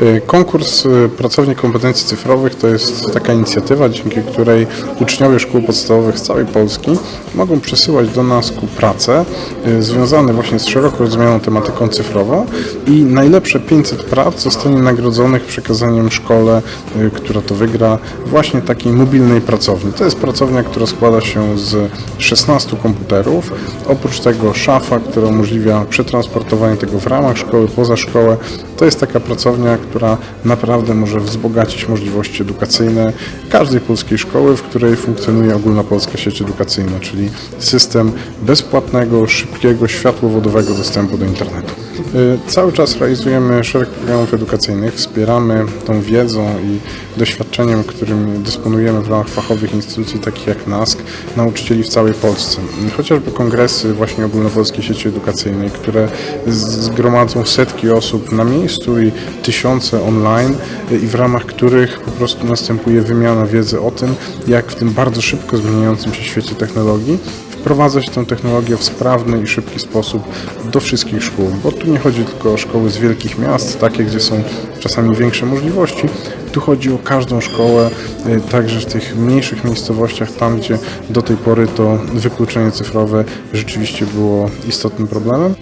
Y, Konkurs y, Pracownik Kompetencji Cyfrowych to jest taka inicjatywa, dzięki której uczniowie szkół podstawowych z całej Polski mogą przesyłać do nas ku pracę y, związane właśnie z szeroko rozumianą tematyką cyfrową i najlepsze 500 prac zostanie nagrodzonych przekazaniem szkole, która to wygra, właśnie takiej mobilnej pracowni. To jest pracownia, która składa się z 16 komputerów, oprócz tego szafa, która umożliwia przetransportowanie tego w ramach szkoły, poza szkołę. To jest taka pracownia, która naprawdę może wzbogacić możliwości edukacyjne każdej polskiej szkoły, w której funkcjonuje ogólnopolska sieć edukacyjna, czyli system bezpłatnego, szybkiego, światłowodowego dostępu do internetu. Y, Cały czas realizujemy szereg programów edukacyjnych, wspieramy tą wiedzą i doświadczeniem, którym dysponujemy w ramach fachowych instytucji takich jak NASK, nauczycieli w całej Polsce. Chociażby kongresy właśnie ogólnopolskiej sieci edukacyjnej, które zgromadzą setki osób na miejscu i tysiące online y, i w ramach których po prostu następuje wymiana wiedzy o tym, jak w tym bardzo szybko zmieniającym się świecie technologii wprowadzać tę technologię w sprawny i szybki sposób do wszystkich szkół, bo tu nie chodzi tylko o szkoły z wielkich miast, takie gdzie są czasami większe możliwości, tu chodzi o każdą szkołę, y, także w tych mniejszych miejscowościach, tam gdzie do tej pory to wykluczenie cyfrowe rzeczywiście było istotnym problemem.